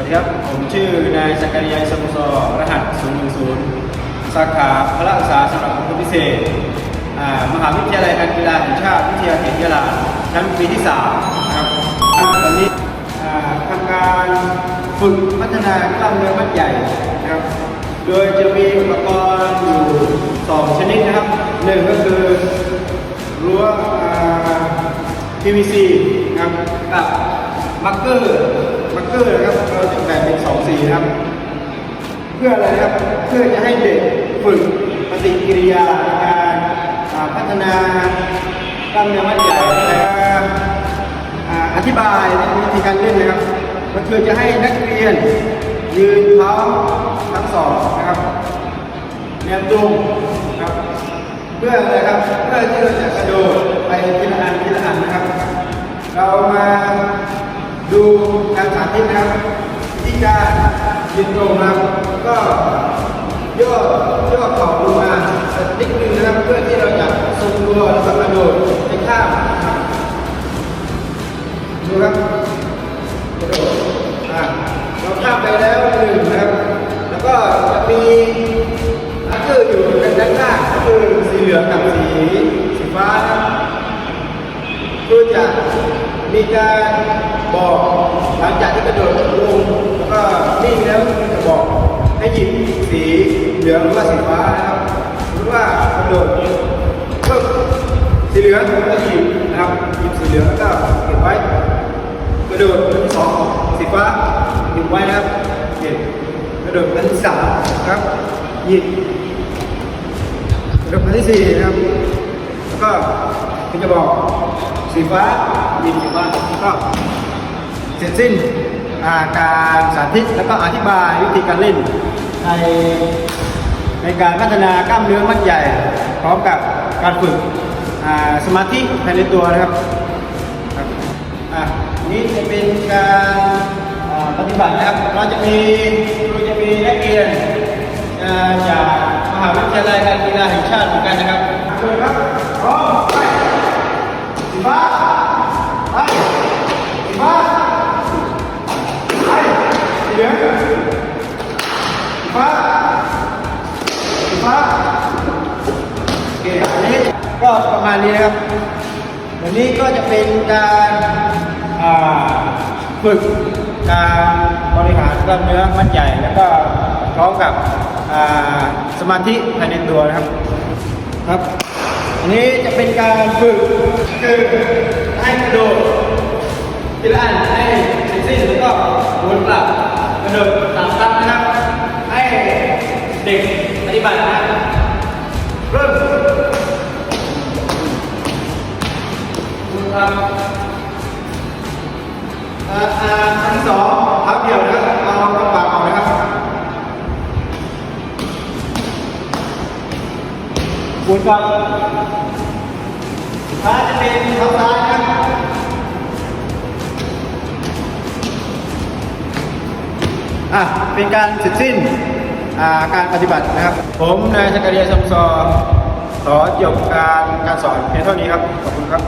วัสดีครับ ผมชื่อนายสักการิยายสมุทรรหัส 010 สาขาพละศึกษาสำหรับผู้พิเศษ มหาวิทยาลัยการกีฬาแห่งชาติวิทยาเขตยะลาชั้นปีที่3นะครับตอนนี้ทำการฝึกพัฒนากล้ามเนื้อมัดใหญ่นะครับ โดยจะมีอุปกรณ์อยู่ 2 ชนิดนะครับหนึ่งก็คือรั้ว PVC นะครับกับมาร์กเกอร์ เกอร์นะครับเราจะแบ่งเป็นสองสีนะครับ เพื่ออะไรครับ เพื่อจะให้เด็กฝึกปฏิกิริยาการพัฒนากล้ามเนื้อมัดใหญ่แต่อ่าอธิบายวิธีการเล่นนะครับ ก็คือจะให้นักเรียน ยืนเท้าทั้งสองนะครับแนวตรงนะครับเพื่ออะไรครับ เพื่อที่เราจะกระโดดไปทีละอันทีละอันนะครับ เรามาาธิตนะครับวิธีการยืนตรงนะครับ ก็ย่อย่อเข่าลงมาสักนิดนึงนะครับเพื่อที่เราจะทรงตัวแล้วก็กระโดดไปข้ามครับดูครับกระโดดอะเราข้ามไปแล้วหนึ่งนะครับ แล้วก็จะมีอักเกอร์อยู่ด้านข้าก็คือสีเหลืองกับสีสีฟ้านะครับคือจะ มีการบอกหลังจากที่กระโดดลงแล้วก็นิ่งแล้วจะบอกให้หยิบสีเหลืองหรือว่าสีฟ้านะครับหรือว่ากระโดดก็สีเหลืองก็หยิบนะครับหยิบสีเหลืองแล้วก็เก็บไว้ กระโดดอันที่สองสีฟ้าหยิบไว้นะครับเก็บกระโดดอันที่สามครับหยิบกระโดดอันที่สี่นะครับแล้วก็ทีจะบอก สีฟ้ายิงสีฟ้าก็เสร็จสิ้นอาการสาธิตแล้วก็อธิบายวิธีการเล่นในในการพัฒนากล้ามเนื้อมัดใหญ่ พร้อมกับการฝึกสมาธิภายในตัวนะครับอะนี่จะเป็นการปฏิบัตินะครับ เราจะมีเราจะมีนักเรียนจากมหาวิทยาลัยการกีฬาแห่งชาติเหมือนกันนะครับเชิญครับพร้อมไป สีฟ้าไปสีฟ้าไปสีเหลืองสีฟ้าสีฟ้าโอเคอันนี้ก็ ประมาณนี้นะครับวันนี้ก็จะเป็นการฝึกการบริหารกล้ามเนื้อมัดใหญ่แล้วก็พร้อมกับสมาธิภายในตัวนะครับครับอันนี้จะเป็นการฝึกคือให้กระโดดทีละอันให้เสร็จสิ้นแล้วก็หมุนกลับกระโดดสามครั้งนะครับให้เด็กปฏิบัตินะเอ่าอ่าอันที่สองเท้าเดียวนะครับเอากระเป๋าเอานะครับหมุนครับถ้าจะเป็นเท้าซ้ายนะครับอะเป็นการเสร็จสิ้นอ่าการปฏิบัตินะครับ ผมนายสักการิยสมซอขอจบการการสอนเพียงเท่านี้ครับ ขอบคุณครับ